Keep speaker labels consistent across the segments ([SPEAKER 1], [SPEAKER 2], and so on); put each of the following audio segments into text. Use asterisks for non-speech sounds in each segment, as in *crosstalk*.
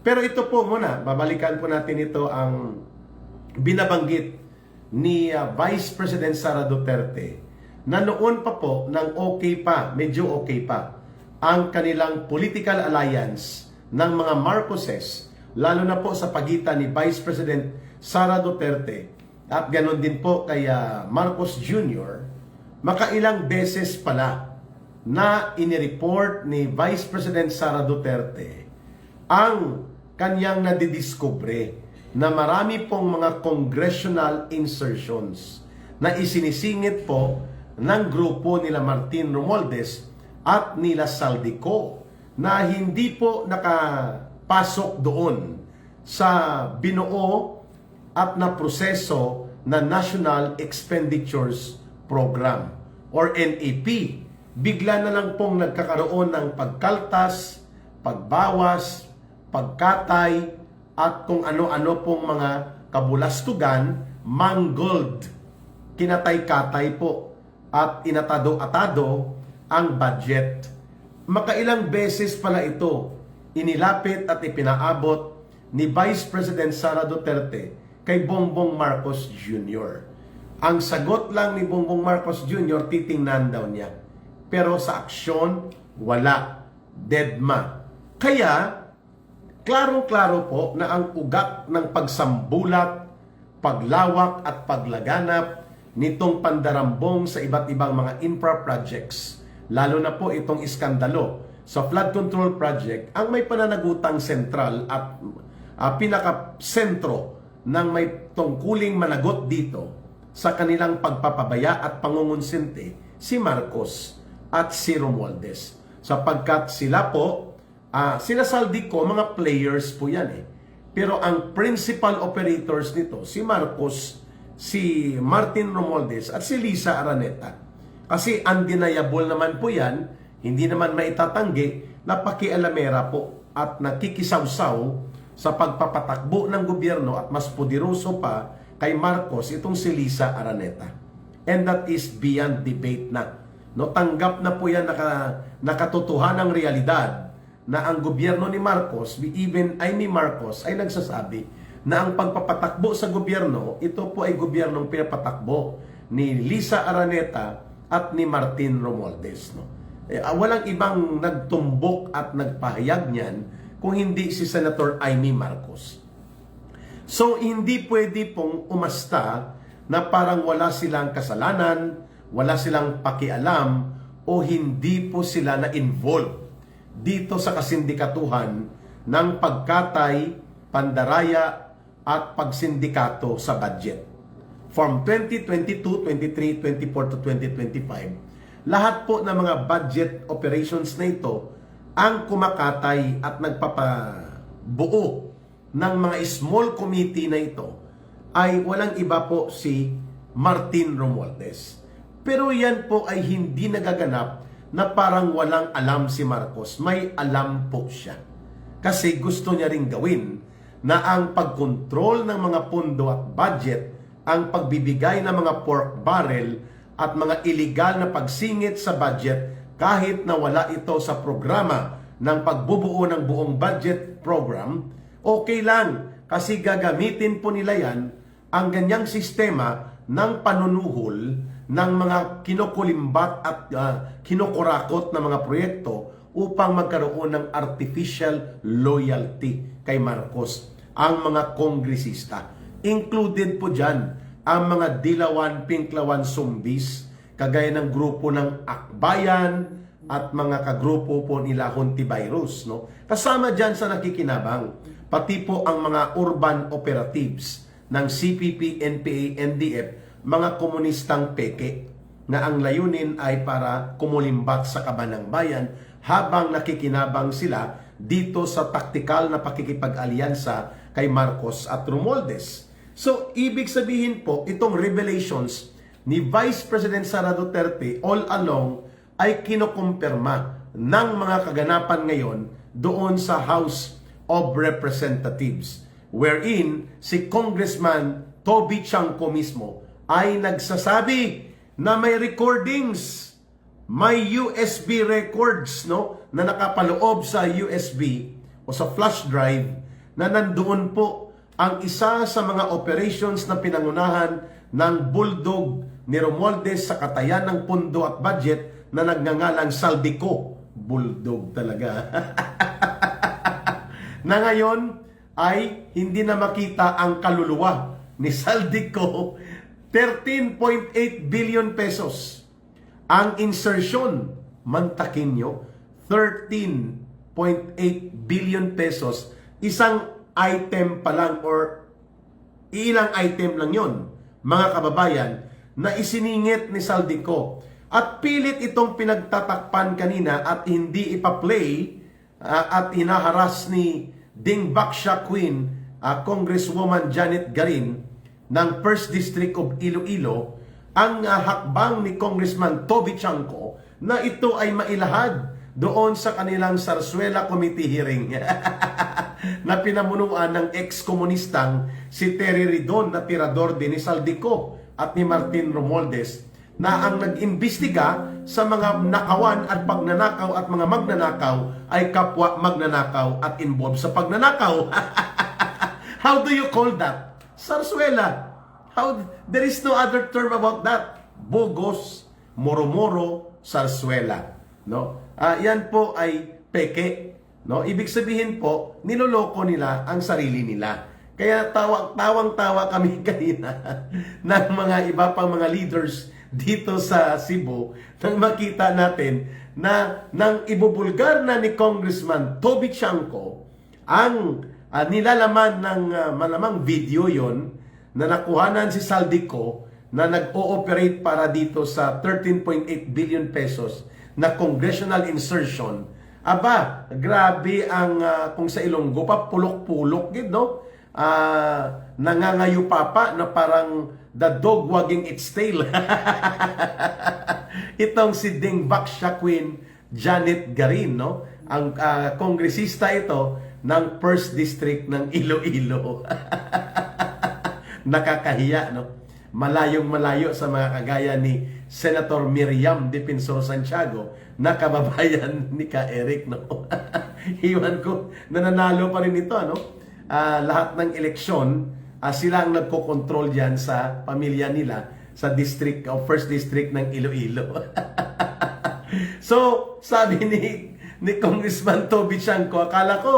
[SPEAKER 1] Pero ito po muna, babalikan po natin ito ang binabanggit ni uh, Vice President Sara Duterte na noon pa po, nang okay pa, medyo okay pa, ang kanilang political alliance ng mga Marcoses, lalo na po sa pagitan ni Vice President Sara Duterte at ganon din po kay uh, Marcos Jr., makailang beses pala na inireport ni Vice President Sara Duterte ang kanyang nadidiskubre na marami pong mga congressional insertions na isinisingit po ng grupo nila Martin Romualdez at nila Saldico na hindi po nakapasok doon sa binuo at na proseso na National Expenditures Program or NEP. Bigla na lang pong nagkakaroon ng pagkaltas, pagbawas, pagkatay, at kung ano-ano pong mga kabulastugan, mangled, kinatay-katay po, at inatado-atado ang budget. Makailang beses pala ito inilapit at ipinaabot ni Vice President Sara Duterte kay Bongbong Marcos Jr. Ang sagot lang ni Bongbong Marcos Jr. titingnan daw niya. Pero sa aksyon, wala. Deadma. Kaya, klarong-klaro po na ang ugat ng pagsambulat, paglawak at paglaganap nitong pandarambong sa iba't ibang mga infra projects, lalo na po itong iskandalo sa flood control project, ang may pananagutang sentral at uh, pinaka-sentro ng may tungkuling managot dito sa kanilang pagpapabaya at pangungunsinte si Marcos at si Romualdez. Sapagkat sila po, uh, sinasaldi ko, mga players po yan eh. Pero ang principal operators nito, si Marcos, si Martin Romualdez at si Lisa Araneta. Kasi undeniable naman po yan, hindi naman maitatanggi na pakialamera po at nakikisawsaw sa pagpapatakbo ng gobyerno at mas poderoso pa kay Marcos itong si Lisa Araneta. And that is beyond debate na. No, tanggap na po yan naka, nakatotohanang realidad na ang gobyerno ni Marcos, even Amy Marcos, ay nagsasabi na ang pagpapatakbo sa gobyerno, ito po ay gobyernong pinapatakbo ni Lisa Araneta at ni Martin Romualdez. No? Eh, ah, walang ibang nagtumbok at nagpahayag niyan kung hindi si Senator Amy Marcos. So, hindi pwede pong umasta na parang wala silang kasalanan, wala silang pakialam, o hindi po sila na-involve dito sa kasindikatuhan ng pagkatay, pandaraya, at pagsindikato sa budget. From 2022, 23, 24 to 2025, lahat po ng mga budget operations na ito ang kumakatay at nagpapabuo ng mga small committee na ito ay walang iba po si Martin Romualdez. Pero yan po ay hindi nagaganap na parang walang alam si Marcos. May alam po siya. Kasi gusto niya ring gawin na ang pagkontrol ng mga pundo at budget, ang pagbibigay ng mga pork barrel at mga illegal na pagsingit sa budget kahit na wala ito sa programa ng pagbubuo ng buong budget program, okay lang kasi gagamitin po nila yan ang ganyang sistema ng panunuhol ng mga kinukulimbat at uh, kinukurakot na mga proyekto upang magkaroon ng artificial loyalty kay Marcos ang mga kongresista. Included po dyan ang mga dilawan, pinklawan, zumbis, kagaya ng grupo ng Akbayan at mga kagrupo po nila Hontivirus. No? Kasama dyan sa nakikinabang, pati po ang mga urban operatives ng CPP, NPA, NDF, mga komunistang peke na ang layunin ay para kumulimbat sa kabanang bayan habang nakikinabang sila dito sa taktikal na pakikipag-alyansa kay Marcos at Romualdez. So, ibig sabihin po, itong revelations ni Vice President Sara Duterte all along ay kinukumpirma ng mga kaganapan ngayon doon sa House of Representatives wherein si Congressman Toby Chanko mismo ay nagsasabi na may recordings, may USB records no na nakapaloob sa USB o sa flash drive na nandoon po ang isa sa mga operations na pinangunahan ng Bulldog ni Romualdez sa katayan ng pondo at budget na nagngangalang Saldico. Bulldog talaga. *laughs* na ngayon ay hindi na makita ang kaluluwa ni Saldico 13.8 billion pesos. Ang insertion, mantakin nyo, 13.8 billion pesos. Isang item pa lang or ilang item lang yon mga kababayan, na isiningit ni Saldico. At pilit itong pinagtatakpan kanina at hindi ipa-play uh, at hinaharas ni Ding Baksha Queen, uh, Congresswoman Janet Garin ng 1st District of Iloilo, ang uh, hakbang ni Congressman Toby Chanco na ito ay mailahad doon sa kanilang Sarsuela Committee hearing *laughs* na pinamunuan ng ex-komunistang si Terry Ridon na tirador din ni Saldico at ni Martin Romualdez na ang nag-imbestiga sa mga nakawan at pagnanakaw at mga magnanakaw ay kapwa magnanakaw at involved sa pagnanakaw. *laughs* How do you call that? Sarsuela. How there is no other term about that. Bogos, moro-moro, sarsuela. No? Ah, yan po ay peke. No? Ibig sabihin po, niloloko nila ang sarili nila. Kaya tawang tawang-tawa kami *laughs* kanina ng mga iba pang mga leaders dito sa Cebu nang makita natin na nang ibubulgar na ni Congressman Toby Chanco ang uh, nilalaman ng uh, malamang video yon na nakuhanan si Saldico na nag-ooperate para dito sa 13.8 billion pesos na congressional insertion. Aba, grabe ang uh, kung sa Ilonggo pa pulok-pulok gid no? Uh, nangangayo pa pa na parang the dog wagging its tail. *laughs* Itong si Ding Baksha Queen Janet Garin, no? Ang uh, kongresista ito ng 1st District ng Iloilo. *laughs* Nakakahiya, no? Malayong malayo sa mga kagaya ni Senator Miriam Defensor Santiago na kababayan *laughs* ni Ka Eric, no? *laughs* Iwan ko, nananalo pa rin ito, ano? Uh, lahat ng eleksyon, uh, sila ang nagko-control diyan sa pamilya nila sa district o first district ng Iloilo. so, sabi ni ni Congressman Toby Chanco, akala ko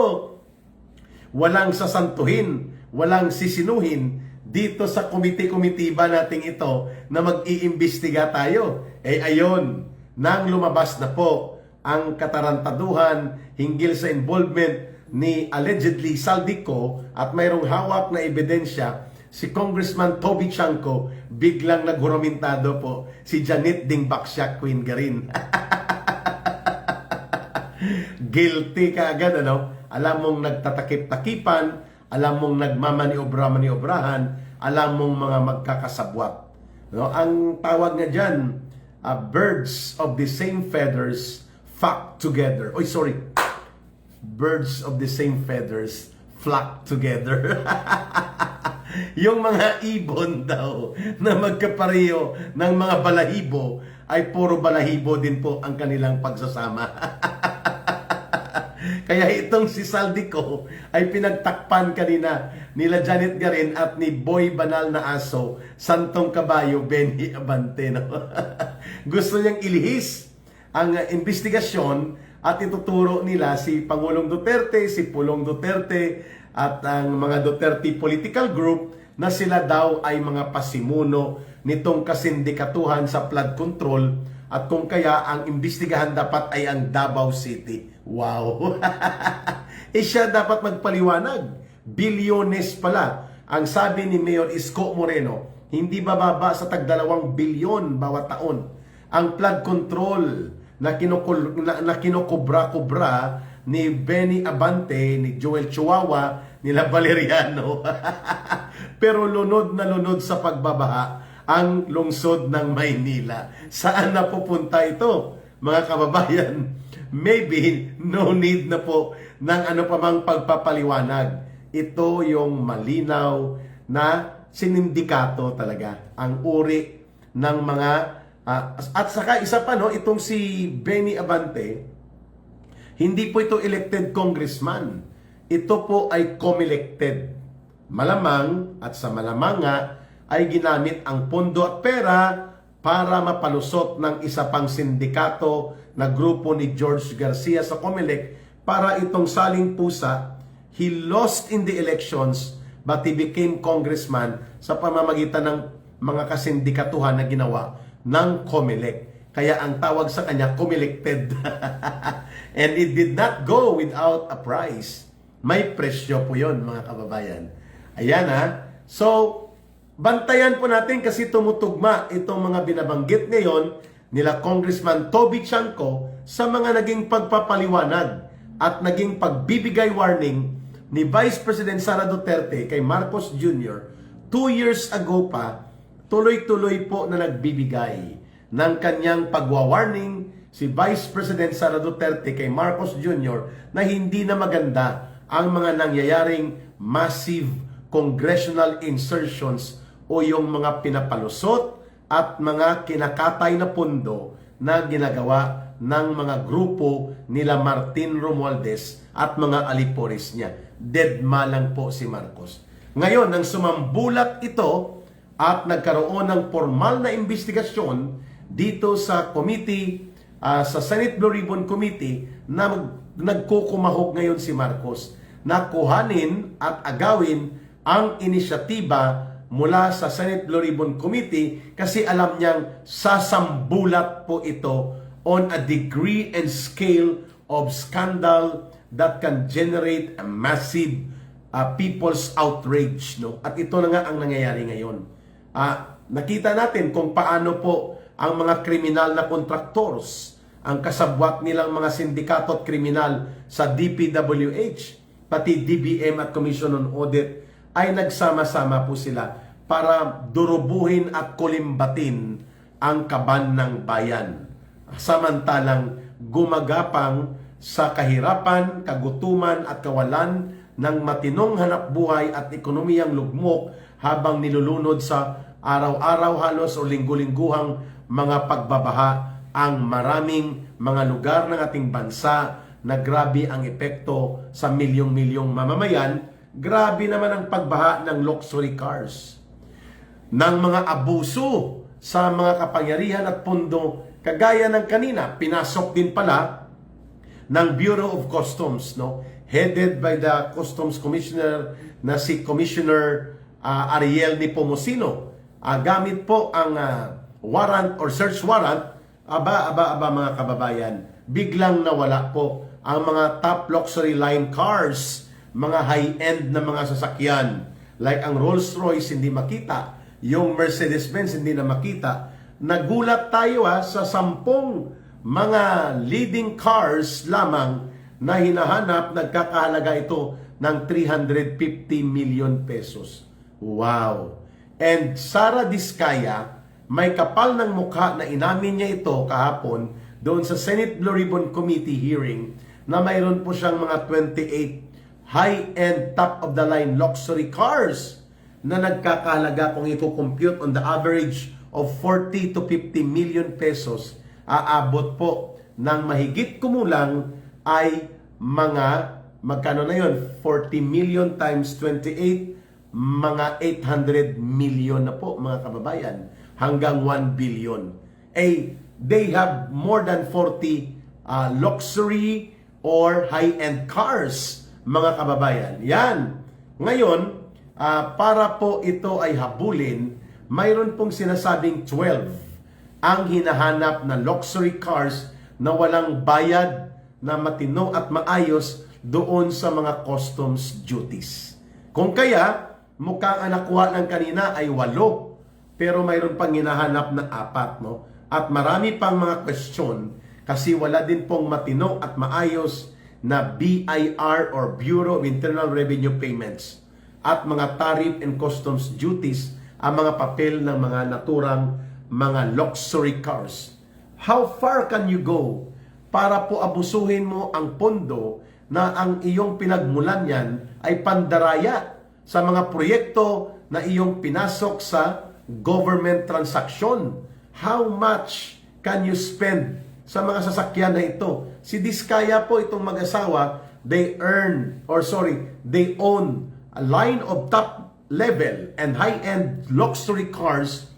[SPEAKER 1] walang sasantuhin, walang sisinuhin dito sa komite-komitiba nating ito na mag-iimbestiga tayo. Eh ayon, nang lumabas na po ang katarantaduhan hinggil sa involvement ni allegedly Saldico at mayroong hawak na ebidensya si Congressman Toby Chanco biglang naghurumintado po si Janet Dingbaksya Queen Garin. *laughs* Guilty ka agad ano? Alam mong nagtatakip-takipan, alam mong nagmamaniobra-maniobrahan, alam mong mga magkakasabwat. No? Ang tawag nga diyan, uh, birds of the same feathers flock together. Oy, sorry. Birds of the same feathers flock together. *laughs* yung mga ibon daw na magkapareho ng mga balahibo ay puro balahibo din po ang kanilang pagsasama. *laughs* Kaya itong si Saldico ay pinagtakpan kanina nila Janet Garin at ni Boy Banal na Aso, Santong Kabayo, Benny Abante. No? *laughs* Gusto niyang ilihis ang investigasyon at ituturo nila si Pangulong Duterte, si Pulong Duterte at ang mga Duterte political group na sila daw ay mga pasimuno nitong kasindikatuhan sa flood control at kung kaya ang imbestigahan dapat ay ang Davao City. Wow! *laughs* eh siya dapat magpaliwanag. Bilyones pala. Ang sabi ni Mayor Isko Moreno, hindi bababa sa tagdalawang bilyon bawat taon. Ang flood control na, kinukul, na, na kinukubra-kubra ni Benny Abante, ni Joel Chihuahua, nila Valeriano. *laughs* Pero lunod na lunod sa pagbabaha ang lungsod ng Maynila. Saan na pupunta ito, mga kababayan? Maybe no need na po ng ano pa mang pagpapaliwanag. Ito yung malinaw na sinindikato talaga ang uri ng mga uh, at saka isa pa no itong si Benny Abante hindi po ito elected congressman ito po ay comellected. Malamang at sa malamang nga ay ginamit ang pondo at pera para mapalusot ng isa pang sindikato na grupo ni George Garcia sa Comelec para itong saling pusa. He lost in the elections but he became congressman sa pamamagitan ng mga kasindikatuhan na ginawa ng Comelec. Kaya ang tawag sa kanya, Comelected. *laughs* And it did not go without a price. May presyo po yon mga kababayan. Ayan ha. So, bantayan po natin kasi tumutugma itong mga binabanggit ngayon nila Congressman Toby Chanco sa mga naging pagpapaliwanag at naging pagbibigay warning ni Vice President Sara Duterte kay Marcos Jr. two years ago pa, tuloy-tuloy po na nagbibigay ng kanyang pagwa-warning si Vice President Sara Duterte kay Marcos Jr. na hindi na maganda ang mga nangyayaring massive congressional insertions o yung mga pinapalusot at mga kinakatay na pundo na ginagawa ng mga grupo nila Martin Romualdez at mga alipores niya. Deadma lang po si Marcos. Ngayon, nang sumambulat ito at nagkaroon ng formal na investigasyon dito sa committee, ah, sa Senate Blue Ribbon Committee na mag- nagkukumahog ngayon si Marcos na kuhanin at agawin ang inisyatiba mula sa Senate Blue Ribbon Committee kasi alam niyang sasambulat po ito on a degree and scale of scandal that can generate a massive uh, people's outrage no? At ito na nga ang nangyayari ngayon. Ah, nakita natin kung paano po ang mga kriminal na contractors ang kasabwat nilang mga sindikato at kriminal sa DPWH pati DBM at Commission on Audit ay nagsama-sama po sila para durubuhin at kulimbatin ang kaban ng bayan. Samantalang gumagapang sa kahirapan, kagutuman at kawalan ng matinong hanap buhay at ekonomiyang lugmok habang nilulunod sa araw-araw halos o linggo-lingguhang mga pagbabaha ang maraming mga lugar ng ating bansa na grabe ang epekto sa milyong-milyong mamamayan, grabe naman ang pagbaha ng luxury cars. Ng mga abuso sa mga kapangyarihan at pundo kagaya ng kanina pinasok din pala ng Bureau of Customs no? Headed by the Customs Commissioner na si Commissioner ah, Ariel Nepomuceno. Ah, gamit po ang ah, warrant or search warrant aba aba aba mga kababayan biglang nawala po ang mga top luxury line cars mga high-end na mga sasakyan. Like ang Rolls-Royce hindi makita. Yung Mercedes-Benz hindi na makita. Nagulat tayo ha sa sampung mga leading cars lamang na hinahanap. Nagkakahalaga ito ng 350 million pesos. Wow. And Sara Diskaya may kapal ng mukha na inamin niya ito kahapon doon sa Senate Blue Ribbon Committee hearing na mayroon po siyang mga 28 high-end top-of-the-line luxury cars na nagkakahalaga kung i-compute on the average of 40 to 50 million pesos aabot po ng mahigit kumulang ay mga magkano na yon 40 million times 28 mga 800 million na po mga kababayan hanggang 1 billion. Eh, they have more than 40 uh, luxury or high-end cars mga kababayan. Yan. Ngayon, ah, para po ito ay habulin, mayroon pong sinasabing 12 ang hinahanap na luxury cars na walang bayad na matino at maayos doon sa mga customs duties. Kung kaya, mukhang ang nakuha ng kanina ay walo, pero mayroon pang hinahanap na apat, no? At marami pang mga question kasi wala din pong matino at maayos na BIR or Bureau of Internal Revenue Payments at mga tariff and customs duties ang mga papel ng mga naturang mga luxury cars. How far can you go para po abusuhin mo ang pondo na ang iyong pinagmulan yan ay pandaraya sa mga proyekto na iyong pinasok sa government transaction? How much can you spend sa mga sasakyan na ito? Si Diskaya po itong mag-asawa they earn, or sorry, they own a line of top level and high-end luxury cars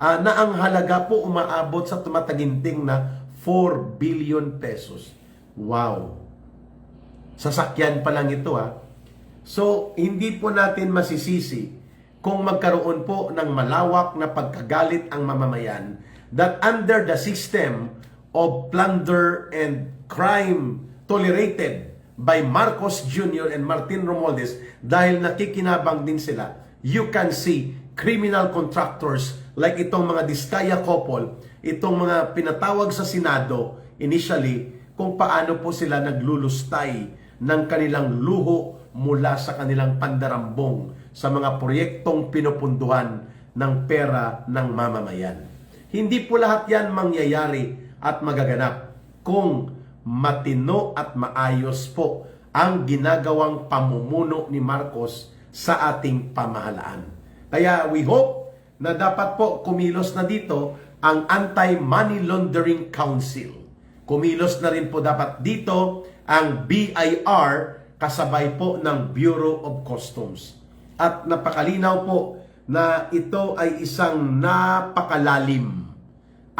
[SPEAKER 1] ah, na ang halaga po umaabot sa tumataginting na 4 billion pesos. Wow! Sasakyan pa lang ito ha. So, hindi po natin masisisi kung magkaroon po ng malawak na pagkagalit ang mamamayan that under the system of plunder and crime tolerated by Marcos Jr. and Martin Romualdez dahil nakikinabang din sila, you can see criminal contractors like itong mga Diskaya couple, itong mga pinatawag sa Senado initially, kung paano po sila naglulustay ng kanilang luho mula sa kanilang pandarambong sa mga proyektong pinupunduhan ng pera ng mamamayan. Hindi po lahat yan mangyayari at magaganap kung matino at maayos po ang ginagawang pamumuno ni Marcos sa ating pamahalaan. Kaya we hope na dapat po kumilos na dito ang Anti-Money Laundering Council. Kumilos na rin po dapat dito ang BIR kasabay po ng Bureau of Customs. At napakalinaw po na ito ay isang napakalalim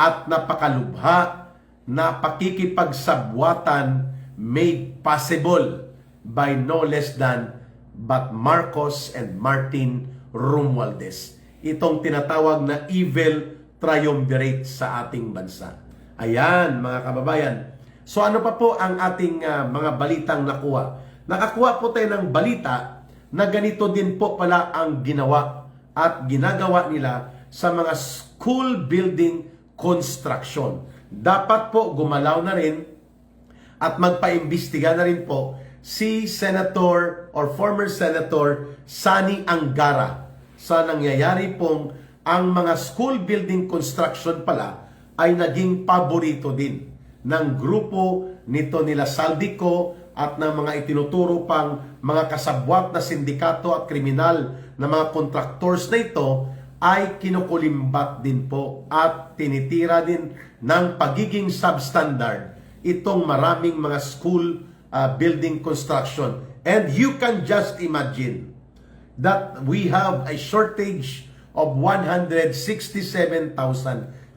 [SPEAKER 1] at napakalubha na pakikipagsabwatan made possible by no less than but Marcos and Martin Romualdez. Itong tinatawag na evil triumvirate sa ating bansa. Ayan, mga kababayan. So ano pa po ang ating ah, mga balitang nakuha? Nakakuha po tayo ng balita na ganito din po pala ang ginawa at ginagawa nila sa mga school building construction. Dapat po gumalaw na rin at magpaimbestiga na rin po si Senator or former Senator Sani Angara sa nangyayari pong ang mga school building construction pala ay naging paborito din ng grupo nito nila Saldico at ng mga itinuturo pang mga kasabwat na sindikato at kriminal na mga contractors na ito ay kinukulimbat din po at tinitira din ng pagiging substandard itong maraming mga school uh, building construction. And you can just imagine that we have a shortage of 167,000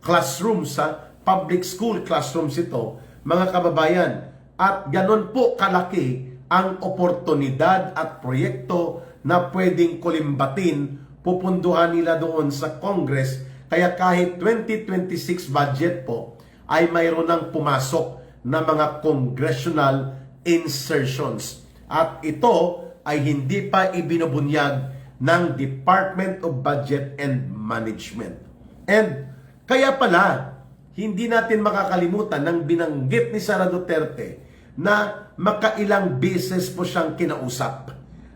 [SPEAKER 1] classrooms sa public school classrooms ito, mga kababayan. At ganon po kalaki ang oportunidad at proyekto na pwedeng kulimbatin, pupunduhan nila doon sa Congress. Kaya kahit 2026 budget po, ay mayroon ng pumasok na mga congressional insertions. At ito ay hindi pa ibinubunyag ng Department of Budget and Management. And kaya pala, hindi natin makakalimutan ng binanggit ni Sara Duterte na makailang beses po siyang kinausap.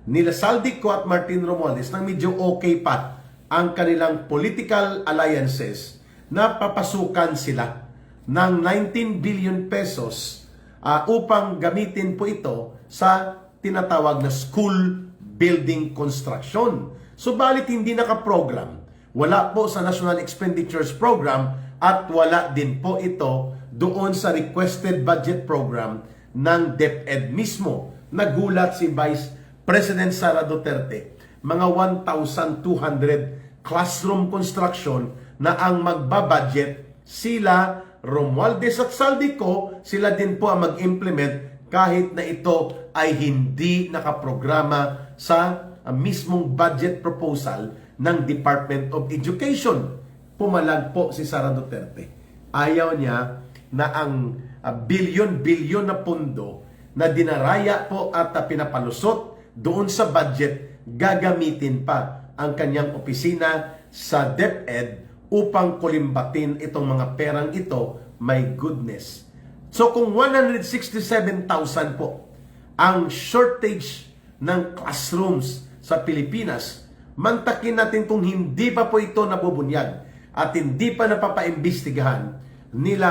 [SPEAKER 1] Nila Saldico at Martin Romualdez nang medyo okay pa ang kanilang political alliances na papasukan sila ng 19 billion pesos uh, upang gamitin po ito sa tinatawag na school building construction. Subalit hindi nakaprogram. Wala po sa National Expenditures Program at wala din po ito doon sa requested budget program ng DepEd mismo. Nagulat si Vice President Sara Duterte. Mga 1,200 classroom construction na ang magbabudget sila Romualdez at Saldico, sila din po ang mag-implement kahit na ito ay hindi nakaprograma sa uh, mismong budget proposal ng Department of Education. Pumalag po si Sara Duterte. Ayaw niya na ang uh, bilyon-bilyon na pundo na dinaraya po at uh, pinapalusot doon sa budget, gagamitin pa ang kanyang opisina sa DepEd upang kulimbatin itong mga perang ito, my goodness. So kung 167,000 po ang shortage ng classrooms sa Pilipinas, mantakin natin kung hindi pa po ito nabubunyag at hindi pa napapaimbestigahan nila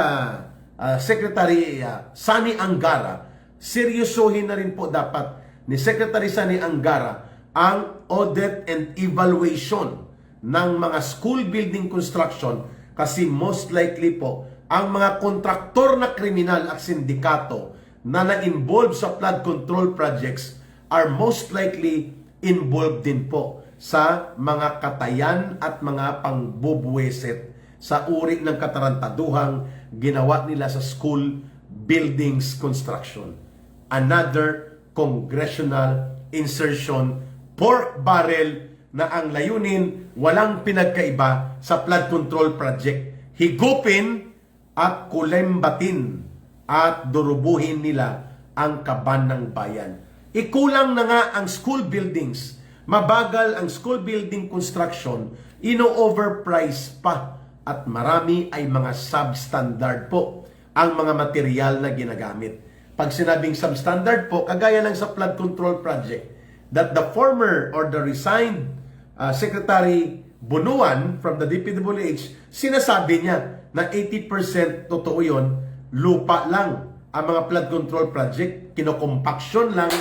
[SPEAKER 1] uh, Secretary uh, Sani Angara, seryosohin na rin po dapat ni Secretary Sani Angara ang audit and evaluation ng mga school building construction kasi most likely po ang mga kontraktor na kriminal at sindikato na na-involve sa flood control projects are most likely involved din po sa mga katayan at mga pangbubuweset sa uri ng katarantaduhang ginawa nila sa school buildings construction. Another congressional insertion, pork barrel na ang layunin walang pinagkaiba sa flood control project. Higupin at kulembatin at durubuhin nila ang kaban ng bayan. Ikulang na nga ang school buildings. Mabagal ang school building construction, ino-overprice pa at marami ay mga substandard po ang mga material na ginagamit. Pag sinabing substandard po, kagaya ng sa flood control project, that the former or the resigned uh, Secretary Bunuan from the DPWH, sinasabi niya na 80% totoo yon lupa lang ang mga flood control project, kinokompaksyon lang,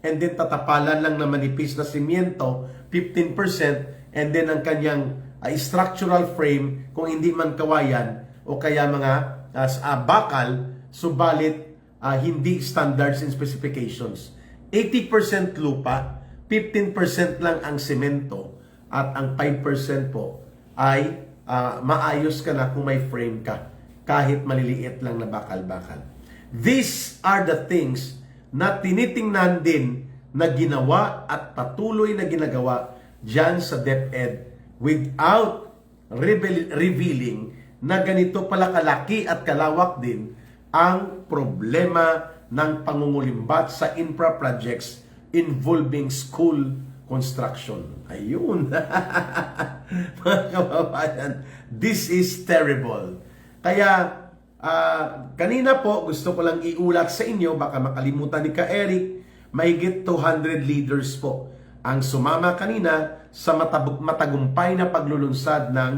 [SPEAKER 1] and then tatapalan lang na manipis na simyento, 15%, and then ang kanyang uh, structural frame, kung hindi man kawayan, o kaya mga uh, uh, bakal, subalit uh, hindi standards and specifications. 80% lupa, 15% lang ang semento, at ang 5% po ay uh, maayos ka na kung may frame ka, kahit maliliit lang na bakal-bakal. These are the things na tinitingnan din na ginawa at patuloy na ginagawa dyan sa DepEd without reveal- revealing na ganito pala kalaki at kalawak din ang problema ng pangungulimbat sa infra projects involving school construction. Ayun. *laughs* Mga kababayan, this is terrible. Kaya, ah, kanina po, gusto ko lang iulat sa inyo, baka makalimutan ni Ka Eric, mahigit 200 leaders po ang sumama kanina sa matabuk, matagumpay na paglulunsad ng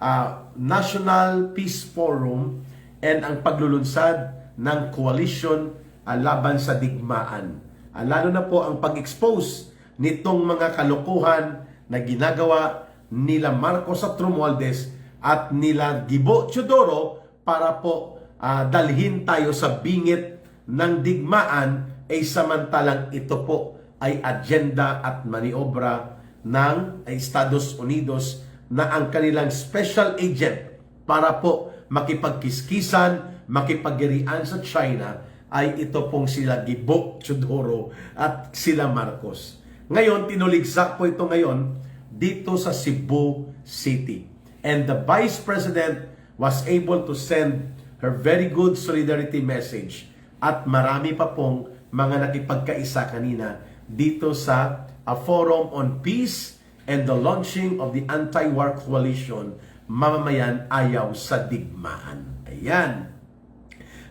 [SPEAKER 1] ah, National Peace Forum and ang paglulunsad ng coalition ah, laban sa digmaan. Ah, lalo na po ang pag-expose nitong mga kalokohan na ginagawa nila Marcos at Romualdez at nila Gibo Chodoro para po ah, dalhin tayo sa bingit ng digmaan ay samantalang ito po ay agenda at maniobra ng Estados Unidos na ang kanilang special agent para po makipagkiskisan, makipaggirian sa China ay ito pong sila Gibo Chodoro at sila Marcos. Ngayon, tinuligsak po ito ngayon dito sa Cebu City. And the Vice President was able to send her very good solidarity message at marami pa pong mga nakipagkaisa kanina dito sa a Forum on Peace and the launching of the Anti-War Coalition Mamamayan Ayaw sa Digmaan. Ayan.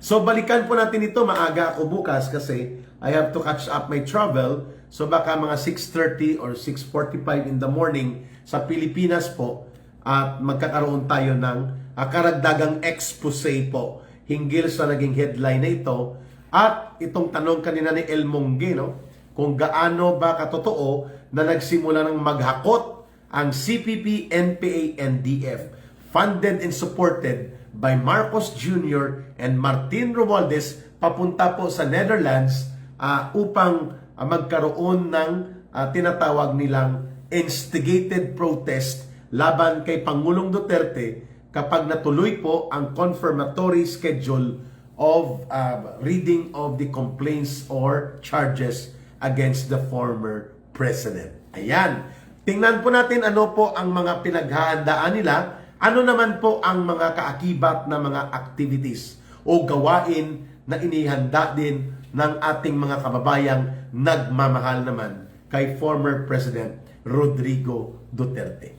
[SPEAKER 1] So balikan po natin ito, maaga ako bukas kasi I have to catch up my travel. So baka mga 6.30 or 6.45 in the morning sa Pilipinas po at magkakaroon tayo ng uh, karagdagang expose po hinggil sa naging headline na ito at itong tanong kanina ni El Mongge, no? kung gaano ba katotoo na nagsimula ng maghakot ang CPP, NPA, NDF funded and supported by Marcos Jr. and Martin Romualdez papunta po sa Netherlands ah, upang ah, magkaroon ng ah, tinatawag nilang instigated protest laban kay Pangulong Duterte kapag natuloy po ang confirmatory schedule of uh, reading of the complaints or charges against the former president. Ayan. Tingnan po natin ano po ang mga pinaghahandaan nila. Ano naman po ang mga kaakibat na mga activities o gawain na inihanda din ng ating mga kababayang nagmamahal naman kay former President Rodrigo Duterte.